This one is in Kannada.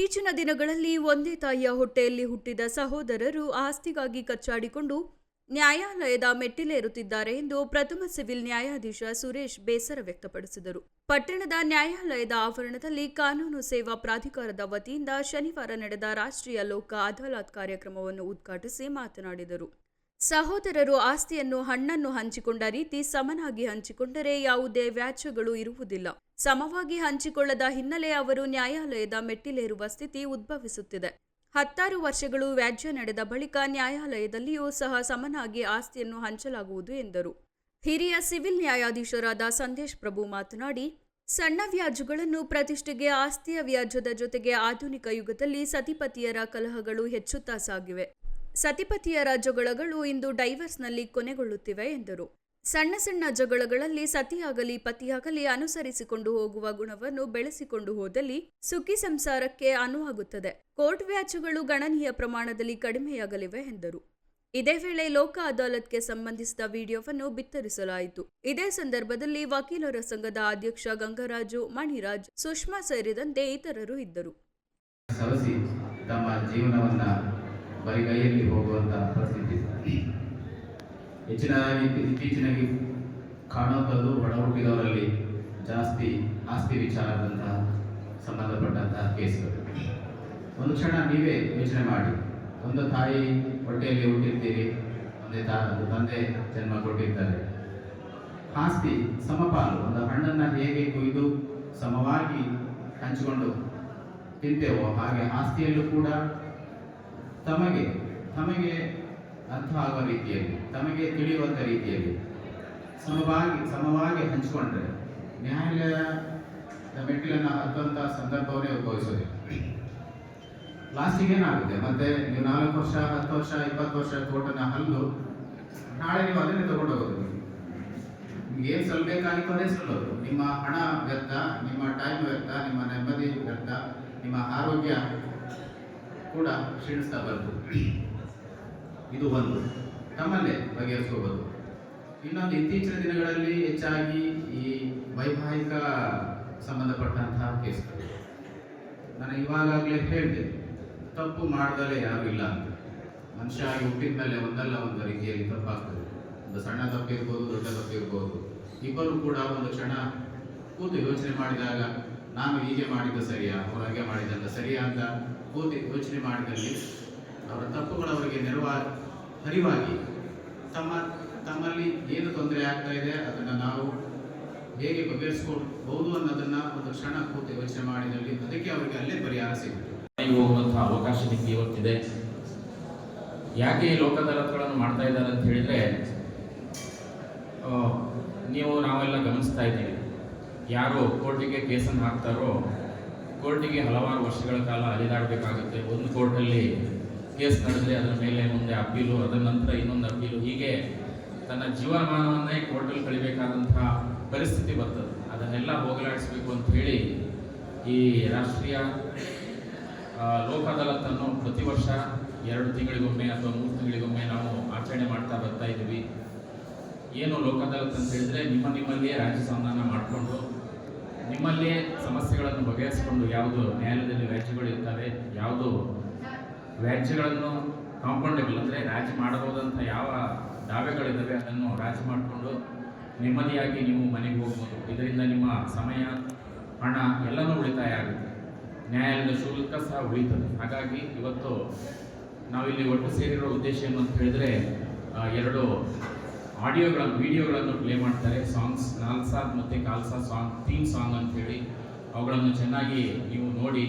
ಇತ್ತೀಚಿನ ದಿನಗಳಲ್ಲಿ ಒಂದೇ ತಾಯಿಯ ಹೊಟ್ಟೆಯಲ್ಲಿ ಹುಟ್ಟಿದ ಸಹೋದರರು ಆಸ್ತಿಗಾಗಿ ಕಚ್ಚಾಡಿಕೊಂಡು ನ್ಯಾಯಾಲಯದ ಮೆಟ್ಟಿಲೇರುತ್ತಿದ್ದಾರೆ ಎಂದು ಪ್ರಥಮ ಸಿವಿಲ್ ನ್ಯಾಯಾಧೀಶ ಸುರೇಶ್ ಬೇಸರ ವ್ಯಕ್ತಪಡಿಸಿದರು. ಪಟ್ಟಣದ ನ್ಯಾಯಾಲಯದ ಆವರಣದಲ್ಲಿ ಕಾನೂನು ಸೇವಾ ಪ್ರಾಧಿಕಾರದ ವತಿಯಿಂದ ಶನಿವಾರ ನಡೆದ ರಾಷ್ಟ್ರೀಯ ಲೋಕ ಅದಾಲತ್ ಕಾರ್ಯಕ್ರಮವನ್ನು ಉದ್ಘಾಟಿಸಿ ಮಾತನಾಡಿದರು. ಸಹೋದರರು ಆಸ್ತಿಯನ್ನು ಹಣ್ಣನ್ನು ಹಂಚಿಕೊಂಡ ರೀತಿ ಸಮನಾಗಿ ಹಂಚಿಕೊಂಡರೆ ಯಾವುದೇ ವ್ಯಾಜ್ಯಗಳು ಇರುವುದಿಲ್ಲ. ಸಮವಾಗಿ ಹಂಚಿಕೊಳ್ಳದ ಹಿನ್ನೆಲೆ ಅವರು ನ್ಯಾಯಾಲಯದ ಮೆಟ್ಟಿಲೇರುವ ಸ್ಥಿತಿ ಉದ್ಭವಿಸುತ್ತಿದೆ. ಹತ್ತಾರು ವರ್ಷಗಳು ವ್ಯಾಜ್ಯ ನಡೆದ ಬಳಿಕ ನ್ಯಾಯಾಲಯದಲ್ಲಿಯೂ ಸಹ ಸಮನಾಗಿ ಆಸ್ತಿಯನ್ನು ಹಂಚಲಾಗುವುದು ಎಂದರು. ಹಿರಿಯ ಸಿವಿಲ್ ನ್ಯಾಯಾಧೀಶರಾದ ಸಂದೇಶ್ ಪ್ರಭು ಮಾತನಾಡಿ, ಸಣ್ಣ ವ್ಯಾಜ್ಯಗಳನ್ನು ಪ್ರತಿಷ್ಠೆಗೆ, ಆಸ್ತಿಯ ವ್ಯಾಜ್ಯದ ಜೊತೆಗೆ ಆಧುನಿಕ ಯುಗದಲ್ಲಿ ಸತಿಪತಿಯರ ಕಲಹಗಳು ಹೆಚ್ಚುತ್ತಾ ಸಾಗಿವೆ. ಸತಿಪತಿಯರ ಜಗಳಗಳು ಇಂದು ಡೈವರ್ಸ್ನಲ್ಲಿ ಕೊನೆಗೊಳ್ಳುತ್ತಿವೆ ಎಂದರು. ಸಣ್ಣ ಸಣ್ಣ ಜಗಳಗಳಲ್ಲಿ ಸತಿಯಾಗಲಿ ಪತಿಯಾಗಲಿ ಅನುಸರಿಸಿಕೊಂಡು ಹೋಗುವ ಗುಣವನ್ನು ಬೆಳೆಸಿಕೊಂಡು ಹೋದಲ್ಲಿ ಸುಖಿ ಸಂಸಾರಕ್ಕೆ ಅನುವಾಗುತ್ತದೆ. ಕೋರ್ಟ್ ವ್ಯಾಜ್ಯಗಳು ಗಣನೀಯ ಪ್ರಮಾಣದಲ್ಲಿ ಕಡಿಮೆಯಾಗಲಿವೆ ಎಂದರು. ಇದೇ ವೇಳೆ ಲೋಕ ಅದಾಲತ್ಗೆ ಸಂಬಂಧಿಸಿದ ವಿಡಿಯೋವನ್ನು ಬಿತ್ತರಿಸಲಾಯಿತು. ಇದೇ ಸಂದರ್ಭದಲ್ಲಿ ವಕೀಲರ ಸಂಘದ ಅಧ್ಯಕ್ಷ ಗಂಗರಾಜು, ಮಣಿರಾಜ್, ಸುಷ್ಮಾ ಸೇರಿದಂತೆ ಇತರರು ಇದ್ದರು. ತಮ್ಮ ಜೀವನವನ್ನ ಬರಿಗೈಯಲ್ಲಿ ಹೋಗುವಂತ ಪರಿಸ್ಥಿತಿ ಹೆಚ್ಚಿನ ಇತ್ತೀಚಿನ ಇತ್ತೀಚಿನಾಗಿ ಕಾಣುವಂಥದ್ದು ಒಡ ಹುಟ್ಟಿದವರಲ್ಲಿ ಜಾಸ್ತಿ ಆಸ್ತಿ ವಿಚಾರದಂತಹ ಸಂಬಂಧಪಟ್ಟಂತಹ ಕೇಸ್ಗಳು. ಒಂದು ಕ್ಷಣ ನೀವೇ ಯೋಚನೆ ಮಾಡಿ. ಒಂದು ತಾಯಿ ಹೊಟ್ಟೆಯಲ್ಲಿ ಹುಟ್ಟಿರ್ತೀರಿ, ಒಂದೇ ತಾ ತಂದೆ ಜನ್ಮ ಕೊಟ್ಟಿರ್ತಾರೆ. ಆಸ್ತಿ ಸಮಪಾಲು, ಒಂದು ಹಣ್ಣನ್ನು ಹೇಗೆ ಕೊಯ್ದು ಸಮವಾಗಿ ಹಂಚಿಕೊಂಡು ತಿಂತೇವೋ ಹಾಗೆ ಆಸ್ತಿಯಲ್ಲೂ ಕೂಡ ತಮಗೆ ತಮಗೆ ಅರ್ಥ ಆಗುವ ರೀತಿಯಲ್ಲಿ, ತಮಗೆ ತಿಳಿಯುವಂಥ ರೀತಿಯಲ್ಲಿ ಸಮವಾಗಿ ಸಮವಾಗಿ ಹಂಚಿಕೊಂಡ್ರೆ ನ್ಯಾಯಾಲಯದ ಮೆಟ್ಟಿಲನ್ನು ಹತ್ತುವಂಥ ಸಂದರ್ಭವನ್ನೇ ಉದ್ಭವಿಸೋದಿಲ್ಲ ಲಾಸ್ಟಿಗೆ ಏನಾಗುತ್ತೆ? ಮತ್ತೆ ನೀವು ನಾಲ್ಕು ವರ್ಷ, ಹತ್ತು ವರ್ಷ, ಇಪ್ಪತ್ತು ವರ್ಷ ಕೋರ್ಟನ್ನು ಹಲ್ಲು ನಾಳೆ ನೀವು ಅದನ್ನೇ ತಗೊಂಡು ಹೋಗೋದು. ನಿಮ್ಗೆ ಏನು ಸಲ್ಬೇಕಾಗಿತ್ತು ಅದೇ ಸಲ್ಲೋದು. ನಿಮ್ಮ ಹಣ ವ್ಯರ್ಥ, ನಿಮ್ಮ ಟೈಮ್ ವ್ಯರ್ಥ, ನಿಮ್ಮ ನೆಮ್ಮದಿ ವ್ಯರ್ಥ, ನಿಮ್ಮ ಆರೋಗ್ಯ ಕೂಡ ಕ್ಷೀಣಿಸ್ತಾ ಬಂತು ಇದು ಒಂದು. ತಮ್ಮಲ್ಲೇ ಬಗೆಹರಿಸ್ಕೋಬಹುದು. ಇನ್ನೊಂದು ಇತ್ತೀಚಿನ ದಿನಗಳಲ್ಲಿ ಹೆಚ್ಚಾಗಿ ಈ ವೈವಾಹಿಕ ಸಂಬಂಧಪಟ್ಟಂತಹ ಕೇಸ್ಗಳು. ನಾನು ಇವಾಗಲೇ ಹೇಳಿದೆ, ತಪ್ಪು ಮಾಡ್ದಲೇ ಯಾರು ಇಲ್ಲ ಅಂತ. ಮನುಷ್ಯ ಆಗಿ ಹುಟ್ಟಿದ ಮೇಲೆ ಒಂದಲ್ಲ ಒಂದು ರೀತಿಯಲ್ಲಿ ತಪ್ಪಾಗ್ತದೆ. ಒಂದು ಸಣ್ಣ ತಪ್ಪಿರ್ಬೋದು, ದೊಡ್ಡ ತಪ್ಪಿರ್ಬೋದು. ಇಬ್ಬರು ಕೂಡ ಒಂದು ಕ್ಷಣ ಕೂತು ಯೋಚನೆ ಮಾಡಿದಾಗ ನಾನು ಹೀಗೆ ಮಾಡಿದ್ದು ಸರಿಯಾ? ಅವರು ಹಾಗೆ ಮಾಡಿದಂತ ಸರಿಯಾ ಅಂತ ಕೂತಿ ಯೋಚನೆ ಮಾಡಿದಲ್ಲಿ ಅವರ ತಪ್ಪುಗಳು ಅವರಿಗೆ ನೆರವಾ ಅರಿವಾಗಿ ತಮ್ಮ, ತಮ್ಮಲ್ಲಿ ಏನು ತೊಂದರೆ ಆಗ್ತಾ ಇದೆ ಅದನ್ನು ನಾವು ಹೇಗೆ ಬಗೆಹರಿಸ್ಕೊಳ್ಬಹುದು ಅನ್ನೋದನ್ನ ಒಂದು ಕ್ಷಣ ಕೂತಿ ಯೋಚನೆ ಮಾಡಿದಲ್ಲಿ ಅದಕ್ಕೆ ಅವರಿಗೆ ಅಲ್ಲೇ ಪರಿಹಾರ ಸಿಗುತ್ತೆ. ಹೋಗುವಂತಹ ಅವಕಾಶ ನಿಮಗೆ ಇವತ್ತಿದೆ. ಯಾಕೆ ಈ ಲೋಕ ಅದಾಲತ್ಗಳನ್ನು ಮಾಡ್ತಾ ಇದ್ದಾರೆ ಅಂತ ಹೇಳಿದ್ರೆ ನೀವು ನಾವೆಲ್ಲ ಗಮನಿಸ್ತಾ ಇದ್ದೀವಿ. ಯಾರು ಕೋರ್ಟಿಗೆ ಕೇಸನ್ನು ಹಾಕ್ತಾರೋ, ಕೋರ್ಟಿಗೆ ಹಲವಾರು ವರ್ಷಗಳ ಕಾಲ ಅಲಿದಾಡಬೇಕಾಗುತ್ತೆ ಒಂದು ಕೋರ್ಟಲ್ಲಿ ಕೇಸ್ ನಡೆದರೆ ಅದರ ಮೇಲೆ ಮುಂದೆ ಅಪೀಲು, ಅದರ ನಂತರ ಇನ್ನೊಂದು ಅಪೀಲು. ಹೀಗೆ ತನ್ನ ಜೀವನಮಾನವನ್ನೇ ಕೋರ್ಟಲ್ಲಿ ಕಳಿಬೇಕಾದಂತಹ ಪರಿಸ್ಥಿತಿ ಬರ್ತದೆ. ಅದನ್ನೆಲ್ಲ ಹೋಗಲಾಡಿಸಬೇಕು ಅಂತ ಹೇಳಿ ಈ ರಾಷ್ಟ್ರೀಯ ಲೋಕ ಅದಾಲತ್ತನ್ನು ಪ್ರತಿ ವರ್ಷ ಎರಡು ತಿಂಗಳಿಗೊಮ್ಮೆ ಅಥವಾ ಮೂರು ತಿಂಗಳಿಗೊಮ್ಮೆ ನಾವು ಆಚರಣೆ ಮಾಡ್ತಾ ಬರ್ತಾ ಇದ್ದೀವಿ. ಏನು ಲೋಕ ಅದಾಲತ್ ಅಂತ ಹೇಳಿದ್ರೆ ನಿಮ್ಮ ನಿಮ್ಮಲ್ಲಿಯೇ ರಾಜ್ಯ ಸಂಧಾನ ಮಾಡಿಕೊಂಡು ನಿಮ್ಮಲ್ಲಿಯೇ ಸಮಸ್ಯೆಗಳನ್ನು ಬಗೆಹರಿಸಿಕೊಂಡು ಯಾವುದು ನ್ಯಾಯಾಲಯದಲ್ಲಿ ವ್ಯಾಜ್ಯಗಳು ಇರ್ತವೆ, ಯಾವುದು ವ್ಯಾಜ್ಯಗಳನ್ನು ಕಾಂಪೌಂಡೇಬಲ್ ಅಂದರೆ ರಾಜಿ ಮಾಡಬಹುದಂಥ ಯಾವ ದಾವೆಗಳಿದ್ದಾವೆ ಅದನ್ನು ರಾಜಿ ಮಾಡಿಕೊಂಡು ನೆಮ್ಮದಿಯಾಗಿ ನೀವು ಮನೆಗೆ ಹೋಗ್ಬೋದು. ಇದರಿಂದ ನಿಮ್ಮ ಸಮಯ, ಹಣ ಎಲ್ಲನೂ ಉಳಿತಾಯ ಆಗುತ್ತೆ. ನ್ಯಾಯಾಲಯದ ಶುಲ್ಕ ಸಹ ಉಳಿತದೆ. ಹಾಗಾಗಿ ಇವತ್ತು ನಾವಿಲ್ಲಿ ಒಟ್ಟು ಸೇರಿರೋ ಉದ್ದೇಶ ಏನು ಅಂತ ಹೇಳಿದ್ರೆ ಎರಡು ಆಡಿಯೋಗಳನ್ನು, ವಿಡಿಯೋಗಳನ್ನು ಪ್ಲೇ ಮಾಡ್ತಾರೆ. ಸಾಂಗ್ಸ್ ನಾಲ್ಸಾ ಮತ್ತು ಕಾಲ್ಸಾ ಸಾಂಗ್, ಥೀಮ್ ಸಾಂಗ್ ಅಂತೇಳಿ ಅವುಗಳನ್ನು ಚೆನ್ನಾಗಿ ನೀವು ನೋಡಿ